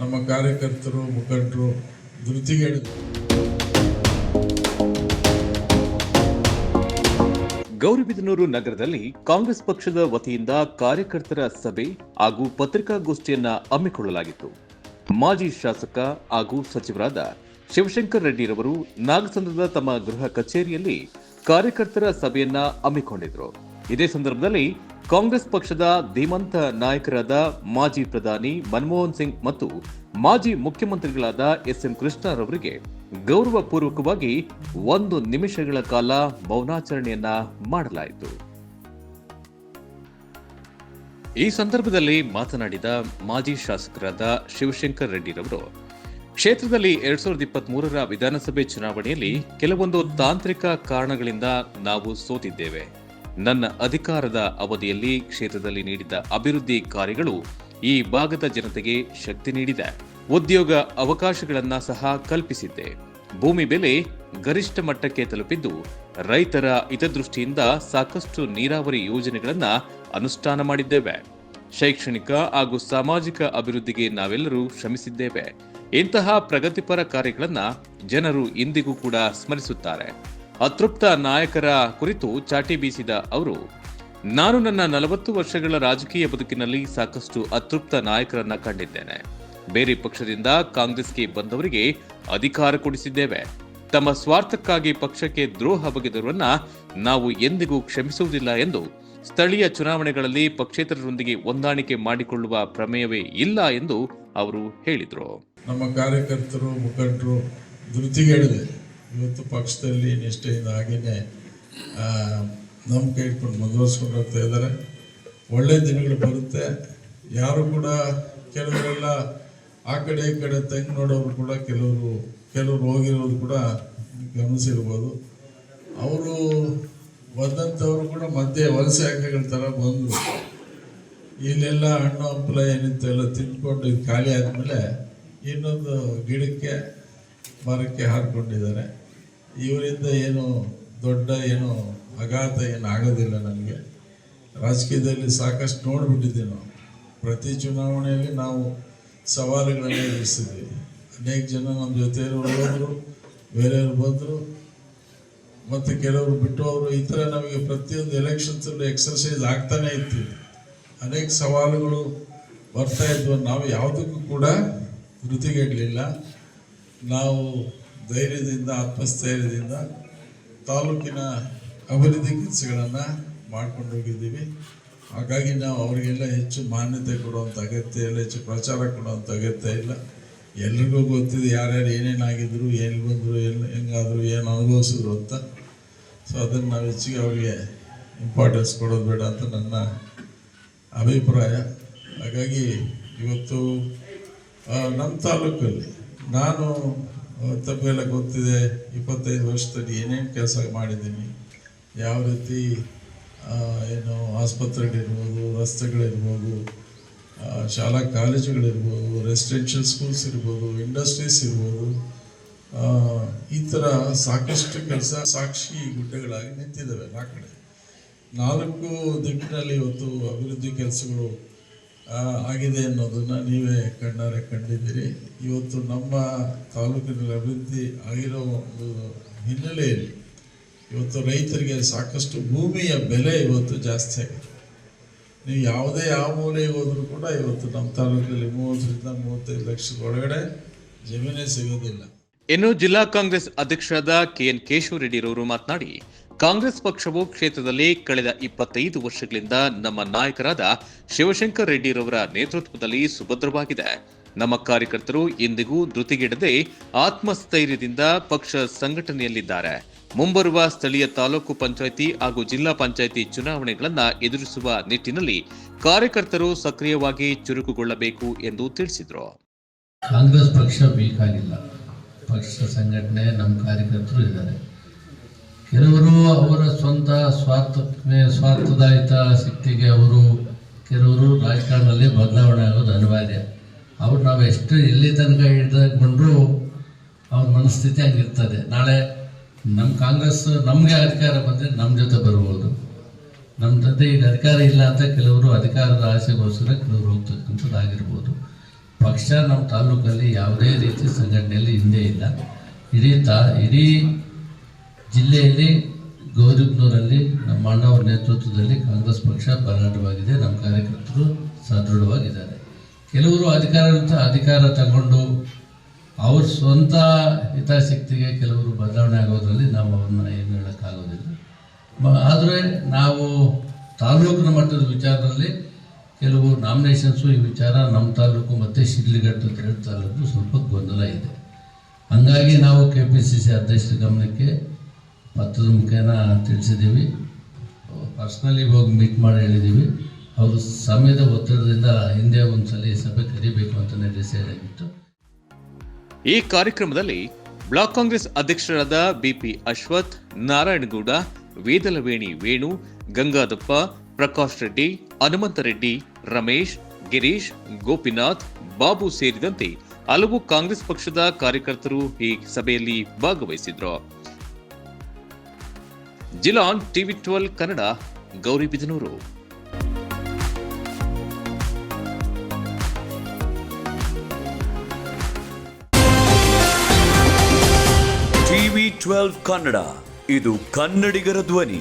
ನಮ್ಮ ಕಾರ್ಯಕರ್ತರು, ಮುಖಂಡರು ಧೃತಿಗೆಡಿದ್ರು ಗೌರಿಬಿದನೂರು ನಗರದಲ್ಲಿ ಕಾಂಗ್ರೆಸ್ ಪಕ್ಷದ ವತಿಯಿಂದ ಕಾರ್ಯಕರ್ತರ ಸಭೆ ಹಾಗೂ ಪತ್ರಿಕಾಗೋಷ್ಠಿಯನ್ನು ಹಮ್ಮಿಕೊಳ್ಳಲಾಗಿತ್ತು. ಮಾಜಿ ಶಾಸಕ ಹಾಗೂ ಸಚಿವರಾದ ಶಿವಶಂಕರ್ ರೆಡ್ಡಿರವರು ನಾಗಸಂದ್ರದ ತಮ್ಮ ಗೃಹ ಕಚೇರಿಯಲ್ಲಿ ಕಾರ್ಯಕರ್ತರ ಸಭೆಯನ್ನ ಹಮ್ಮಿಕೊಂಡಿದ್ರು. ಇದೇ ಸಂದರ್ಭದಲ್ಲಿ ಕಾಂಗ್ರೆಸ್ ಪಕ್ಷದ ಧೀಮಂತ ನಾಯಕರಾದ ಮಾಜಿ ಪ್ರಧಾನಿ ಮನಮೋಹನ್ ಸಿಂಗ್ ಮತ್ತು ಮಾಜಿ ಮುಖ್ಯಮಂತ್ರಿಗಳಾದ ಎಸ್ ಎಂ ಕೃಷ್ಣರವರಿಗೆ ಗೌರವಪೂರ್ವಕವಾಗಿ ಒಂದು ನಿಮಿಷಗಳ ಕಾಲ ಮೌನಾಚರಣೆಯನ್ನ ಮಾಡಲಾಯಿತು. ಈ ಸಂದರ್ಭದಲ್ಲಿ ಮಾತನಾಡಿದ ಮಾಜಿ ಶಾಸಕರಾದ ಶಿವಶಂಕರ್ ರೆಡ್ಡಿರವರು, ಕ್ಷೇತ್ರದಲ್ಲಿ ಎರಡ್ ಸಾವಿರದ ಇಪ್ಪತ್ತ್ ಮೂರರ ವಿಧಾನಸಭೆ ಚುನಾವಣೆಯಲ್ಲಿ ಕೆಲವೊಂದು ತಾಂತ್ರಿಕ ಕಾರಣಗಳಿಂದ ನಾವು ಸೋತಿದ್ದೇವೆ. ನನ್ನ ಅಧಿಕಾರದ ಅವಧಿಯಲ್ಲಿ ಕ್ಷೇತ್ರದಲ್ಲಿ ನೀಡಿದ ಅಭಿವೃದ್ಧಿ ಕಾರ್ಯಗಳು ಈ ಭಾಗದ ಜನತೆಗೆ ಶಕ್ತಿ ನೀಡಿದೆ. ಉದ್ಯೋಗ ಅವಕಾಶಗಳನ್ನ ಸಹ ಕಲ್ಪಿಸಿದ್ದೆ. ಭೂಮಿ ಬೆಲೆ ಗರಿಷ್ಠ ಮಟ್ಟಕ್ಕೆ ತಲುಪಿದ್ದು ರೈತರ ಹಿತದೃಷ್ಟಿಯಿಂದ ಸಾಕಷ್ಟು ನೀರಾವರಿ ಯೋಜನೆಗಳನ್ನು ಅನುಷ್ಠಾನ ಮಾಡಿದ್ದೇವೆ. ಶೈಕ್ಷಣಿಕ ಹಾಗೂ ಸಾಮಾಜಿಕ ಅಭಿವೃದ್ಧಿಗೆ ನಾವೆಲ್ಲರೂ ಶ್ರಮಿಸಿದ್ದೇವೆ. ಇಂತಹ ಪ್ರಗತಿಪರ ಕಾರ್ಯಗಳನ್ನು ಜನರು ಇಂದಿಗೂ ಕೂಡ ಸ್ಮರಿಸುತ್ತಾರೆ. ಅತೃಪ್ತ ನಾಯಕರ ಕುರಿತು ಚಾಟಿ ಬೀಸಿದ ಅವರು, ನಾನು ನನ್ನ ನಲವತ್ತು ವರ್ಷಗಳ ರಾಜಕೀಯ ಬದುಕಿನಲ್ಲಿ ಸಾಕಷ್ಟು ಅತೃಪ್ತ ನಾಯಕರನ್ನ ಕಂಡಿದ್ದೇನೆ. ಬೇರೆ ಪಕ್ಷದಿಂದ ಕಾಂಗ್ರೆಸ್ಗೆ ಬಂದವರಿಗೆ ಅಧಿಕಾರ ಕೊಡಿಸಿದ್ದೇವೆ. ತಮ್ಮ ಸ್ವಾರ್ಥಕ್ಕಾಗಿ ಪಕ್ಷಕ್ಕೆ ದ್ರೋಹ ಬಗೆದವರನ್ನ ನಾವು ಎಂದಿಗೂ ಕ್ಷಮಿಸುವುದಿಲ್ಲ ಎಂದು ಸ್ಥಳೀಯ ಚುನಾವಣೆಗಳಲ್ಲಿ ಪಕ್ಷೇತರರೊಂದಿಗೆ ಹೊಂದಾಣಿಕೆ ಮಾಡಿಕೊಳ್ಳುವ ಪ್ರಮೇಯವೇ ಇಲ್ಲ ಎಂದು ಅವರು ಹೇಳಿದರು. ನಮ್ಮ ಕಾರ್ಯಕರ್ತರು, ಮುಖಂಡರು ಧೃತಿಗೆಡಿದೆ ಇವತ್ತು ಪಕ್ಷದಲ್ಲಿ ನಿಷ್ಠೆಯಿಂದ ಹಾಗೆಯೇ ನಂಬಿಕೆ ಇಟ್ಕೊಂಡು ಮುಂದುವರ್ಸ್ಕೊಂಡು ಹೋಗ್ತಾ ಇದ್ದಾರೆ. ಒಳ್ಳೆ ದಿನಗಳು ಬರುತ್ತೆ. ಯಾರು ಕೂಡ ಕೆಲವರೆಲ್ಲ ಆ ಕಡೆ ಈ ಕಡೆ ತಂಗಿ ನೋಡೋರು ಕೂಡ ಕೆಲವರು ಕೆಲವರು ಹೋಗಿರೋದು ಕೂಡ ಗಮನಿಸಿರ್ಬೋದು. ಅವರು ಬಂದಂಥವ್ರು ಕೂಡ ಮಧ್ಯೆ ವಲಸೆ ಹಾಕಿಗಳ ಥರ ಬಂದರು. ಇಲ್ಲೆಲ್ಲ ಹಣ್ಣು, ಹಂಪಲ ಏನಿತ್ತು ಎಲ್ಲ ತಿಂದ್ಕೊಂಡು ಖಾಲಿ ಆದಮೇಲೆ ಇನ್ನೊಂದು ಗಿಡಕ್ಕೆ ಮರಕ್ಕೆ ಹಾರಿಕೊಂಡಿದ್ದಾರೆ. ಇವರಿಂದ ಏನು ದೊಡ್ಡ ಏನು ಅಘಾತ ಏನು ಆಗೋದಿಲ್ಲ ನನಗೆ. ರಾಜಕೀಯದಲ್ಲಿ ಸಾಕಷ್ಟು ನೋಡಿಬಿಟ್ಟಿದ್ದೀವಿ ನಾವು. ಪ್ರತಿ ಚುನಾವಣೆಯಲ್ಲಿ ನಾವು ಸವಾಲುಗಳನ್ನು ಎದುರಿಸಿದ್ವಿ ಅನೇಕ ಜನ ನಮ್ಮ ಜೊತೆಯವರು ಹೋದರು ಬೇರೆಯವರು ಬಂದರು, ಮತ್ತು ಕೆಲವರು ಬಿಟ್ಟು ಅವರು ಈ ಥರ ನಮಗೆ ಪ್ರತಿಯೊಂದು ಎಲೆಕ್ಷನ್ಸಲ್ಲೂ ಎಕ್ಸರ್ಸೈಸ್ ಆಗ್ತಾನೇ ಇತ್ತು. ಅನೇಕ ಸವಾಲುಗಳು ಬರ್ತಾ ಇದ್ವು ನಾವು ಯಾವುದಕ್ಕೂ ಕೂಡ ಧೃತಿಗೆಡಲಿಲ್ಲ ನಾವು ಧೈರ್ಯದಿಂದ, ಆತ್ಮಸ್ಥೈರ್ಯದಿಂದ ತಾಲೂಕಿನ ಅಭಿವೃದ್ಧಿ ಕೆಲಸಗಳನ್ನು ಮಾಡ್ಕೊಂಡು ಹೋಗಿದ್ದೀವಿ. ಹಾಗಾಗಿ ನಾವು ಅವರಿಗೆಲ್ಲ ಹೆಚ್ಚು ಮಾನ್ಯತೆ ಕೊಡುವಂಥ ಅಗತ್ಯ ಇಲ್ಲ, ಹೆಚ್ಚು ಪ್ರಚಾರ ಕೊಡುವಂಥ ಅಗತ್ಯ ಇಲ್ಲ. ಎಲ್ರಿಗೂ ಗೊತ್ತಿದೆ ಯಾರ್ಯಾರು ಏನೇನಾಗಿದ್ರು ಏನು ಬಂದರು, ಎಲ್ಲಿ ಹೆಂಗಾದ್ರು, ಏನು ಅನುಭವಿಸಿದ್ರು ಅಂತ. ಸೊ ಅದನ್ನು ನಾವು ಹೆಚ್ಚಿಗೆ ಅವರಿಗೆ ಇಂಪಾರ್ಟೆನ್ಸ್ ಕೊಡೋದು ಬೇಡ ಅಂತ ನನ್ನ ಅಭಿಪ್ರಾಯ. ಹಾಗಾಗಿ ಇವತ್ತು ನಮ್ಮ ತಾಲೂಕಲ್ಲಿ ನಾನು ತಮಗೆಲ್ಲ ಗೊತ್ತಿದೆ, ಇಪ್ಪತ್ತೈದು ವರ್ಷದಲ್ಲಿ ಏನೇನು ಕೆಲಸ ಮಾಡಿದ್ದೀನಿ, ಯಾವ ರೀತಿ ಏನು ಆಸ್ಪತ್ರೆಗಳಿರ್ಬೋದು, ರಸ್ತೆಗಳಿರ್ಬೋದು ಶಾಲಾ ಕಾಲೇಜುಗಳಿರ್ಬೋದು ರೆಸಿಡೆನ್ಷಿಯಲ್ ಸ್ಕೂಲ್ಸ್ ಇರ್ಬೋದು ಇಂಡಸ್ಟ್ರೀಸ್ ಇರ್ಬೋದು ಈ ಥರ ಸಾಕಷ್ಟು ಕೆಲಸ, ಸಾಕ್ಷಿ ಗುಡ್ಡೆಗಳಾಗಿ ನಿಂತಿದ್ದಾವೆ ಆ ನಾಲ್ಕು ದಿಕ್ಕಿನಲ್ಲಿ ಇವತ್ತು ಅಭಿವೃದ್ಧಿ ಕೆಲಸಗಳು ಆಗಿದೆ ಅನ್ನೋದನ್ನ ನೀವೇ ಕಣ್ಣಾರೆ ಕಂಡಿದ್ದೀರಿ. ಇವತ್ತು ನಮ್ಮ ತಾಲೂಕಿನಲ್ಲಿ ಅಭಿವೃದ್ಧಿ ಆಗಿರೋ ಒಂದು ಹಿನ್ನೆಲೆಯಲ್ಲಿ ಇವತ್ತು ರೈತರಿಗೆ ಸಾಕಷ್ಟು ಭೂಮಿಯ ಬೆಲೆ ಇವತ್ತು ಜಾಸ್ತಿ ಆಗಿದೆ. ನೀವು ಯಾವುದೇ ಯಾವ ಮೂಲೆಗೆ ಹೋದರೂ ಕೂಡ ಇವತ್ತು ನಮ್ಮ ತಾಲೂಕಿನಲ್ಲಿ ಮೂವತ್ತರಿಂದ ಮೂವತ್ತೈದು ಲಕ್ಷದ ಒಳಗಡೆ ಜಮೀನೇ ಸಿಗೋದಿಲ್ಲ. ಇನ್ನು ಜಿಲ್ಲಾ ಕಾಂಗ್ರೆಸ್ ಅಧ್ಯಕ್ಷರಾದ ಕೆಎನ್ ಕೇಶವ ರೆಡ್ಡಿರವರು ಮಾತನಾಡಿ ಕಾಂಗ್ರೆಸ್ ಪಕ್ಷವು ಕ್ಷೇತ್ರದಲ್ಲಿ ಕಳೆದ ಇಪ್ಪತ್ತೈದು ವರ್ಷಗಳಿಂದ ನಮ್ಮ ನಾಯಕರಾದ ಶಿವಶಂಕರ್ ರೆಡ್ಡಿರವರ ನೇತೃತ್ವದಲ್ಲಿ ಸುಭದ್ರವಾಗಿದೆ. ನಮ್ಮ ಕಾರ್ಯಕರ್ತರು ಇಂದಿಗೂ ಧೃತಿಗೆಡದೆ ಆತ್ಮಸ್ಥೈರ್ಯದಿಂದ ಪಕ್ಷ ಸಂಘಟನೆಯಲ್ಲಿದ್ದಾರೆ. ಮುಂಬರುವ ಸ್ಥಳೀಯ ತಾಲೂಕು ಪಂಚಾಯಿತಿ ಹಾಗೂ ಜಿಲ್ಲಾ ಪಂಚಾಯಿತಿ ಚುನಾವಣೆಗಳನ್ನು ಎದುರಿಸುವ ನಿಟ್ಟಿನಲ್ಲಿ ಕಾರ್ಯಕರ್ತರು ಸಕ್ರಿಯವಾಗಿ ಚುರುಕುಗೊಳ್ಳಬೇಕು ಎಂದು ತಿಳಿಸಿದರು. ಕಾಂಗ್ರೆಸ್ ಪಕ್ಷ ಬೇಕಾಗಿಲ್ಲ. ಪಕ್ಷ ಸಂಘಟನೆ, ನಮ್ಮ ಕಾರ್ಯಕರ್ತರು ಇದ್ದಾರೆ ಕೆಲವರು ಅವರ ಸ್ವಂತ ಸ್ವಾರ್ಥ ಸ್ವಾರ್ಥದ ಶಕ್ತಿಗೆ ಅವರು ಕೆಲವರು ರಾಜಕಾರಣದಲ್ಲಿ ಬದಲಾವಣೆ ಆಗೋದು ಅನಿವಾರ್ಯ. ಅವ್ರು ನಾವು ಎಷ್ಟು ಎಲ್ಲಿ ತನಕ ಹಿಡಿದಾಕೊಂಡ್ರು ಅವ್ರ ಮನಸ್ಥಿತಿ ಹಂಗಿರ್ತದೆ. ನಾಳೆ ನಮ್ಮ ಕಾಂಗ್ರೆಸ್ ನಮಗೆ ಅಧಿಕಾರ ಬಂದರೆ ನಮ್ಮ ಜೊತೆ ಬರ್ಬೋದು. ನಮ್ಮ ಜೊತೆ ಈಗ ಅಧಿಕಾರ ಇಲ್ಲ ಅಂತ ಕೆಲವರು ಅಧಿಕಾರದ ಆಸೆಗೋಸ್ಕರ ಕೆಲವರು ಹೋಗ್ತಕ್ಕಂಥದ್ದಾಗಿರ್ಬೋದು. ಪಕ್ಷ ನಮ್ಮ ತಾಲೂಕಲ್ಲಿ ಯಾವುದೇ ರೀತಿ ಸಂಘಟನೆಯಲ್ಲಿ ಹಿಂದೆ ಇಲ್ಲ. ಇಡೀ ತಾ, ಇಡೀ ಜಿಲ್ಲೆಯಲ್ಲಿ ಗೌರಿಬ್ನೂರಲ್ಲಿ ನಮ್ಮ ಅಣ್ಣವ್ರ ನೇತೃತ್ವದಲ್ಲಿ ಕಾಂಗ್ರೆಸ್ ಪಕ್ಷ ಬಲಾಢ್ಯವಾಗಿದೆ. ನಮ್ಮ ಕಾರ್ಯಕರ್ತರು ಸದೃಢವಾಗಿದ್ದಾರೆ. ಕೆಲವರು ಅಧಿಕಾರ ಅಧಿಕಾರ ತಗೊಂಡು ಅವ್ರ ಸ್ವಂತ ಹಿತಾಸಕ್ತಿಗೆ ಕೆಲವರು ಬದಲಾವಣೆ ಆಗೋದ್ರಲ್ಲಿ ನಾವು ಅವ್ರನ್ನ ಏನು ಹೇಳೋಕ್ಕಾಗೋದಿಲ್ಲ. ಆದರೆ ನಾವು ತಾಲೂಕಿನ ಮಟ್ಟದ ವಿಚಾರದಲ್ಲಿ ಕೆಲವು ನಾಮಿನೇಷನ್ಸು ಈ ವಿಚಾರ ನಮ್ಮ ತಾಲೂಕು ಮತ್ತು ಶಿಡ್ಲಘಟ್ಟ ಎರಡು ತಾಲೂಕು ಸ್ವಲ್ಪ ಗೊಂದಲ ಇದೆ. ಹಂಗಾಗಿ ನಾವು ಕೆ ಪಿ ಸಿ ಸಿ ಅಧ್ಯಕ್ಷರ ಗಮನಕ್ಕೆ ಪತ್ರದ ಮುಖೇನ ತಿಳಿಸಿದ್ದೀವಿ. ಪರ್ಸ್ನಲಿ ಹೋಗಿ ಮೀಟ್ ಮಾಡಿ ಹೇಳಿದ್ದೀವಿ. ಅವರು ಸಮಯದ ಒತ್ತಡದಿಂದ ಹಿಂದೆ ಒಂದ್ಸಲಿ ಸಭೆ ಕರಿಬೇಕು ಅಂತಲೇ ಡಿಸೈಡ್ ಆಗಿತ್ತು. ಈ ಕಾರ್ಯಕ್ರಮದಲ್ಲಿ ಬ್ಲಾಕ್ ಕಾಂಗ್ರೆಸ್ ಅಧ್ಯಕ್ಷರಾದ ಬಿಪಿ ಅಶ್ವಥ್, ನಾರಾಯಣಗೌಡ, ವೇದಲವೇಣಿ ವೇಣು, ಗಂಗಾದಪ್ಪ, ಪ್ರಕಾಶ್ ರೆಡ್ಡಿ ಹನುಮಂತರೆಡ್ಡಿ ರಮೇಶ್, ಗಿರೀಶ್, ಗೋಪಿನಾಥ್, ಬಾಬು ಸೇರಿದಂತೆ ಹಲವು ಕಾಂಗ್ರೆಸ್ ಪಕ್ಷದ ಕಾರ್ಯಕರ್ತರು ಈ ಸಭೆಯಲ್ಲಿ ಭಾಗವಹಿಸಿದ್ರು. Jilan TV twelve Kannada Gauribidanur TV twelve Kannada ಇದು ಕನ್ನಡಿಗರ ಧ್ವನಿ.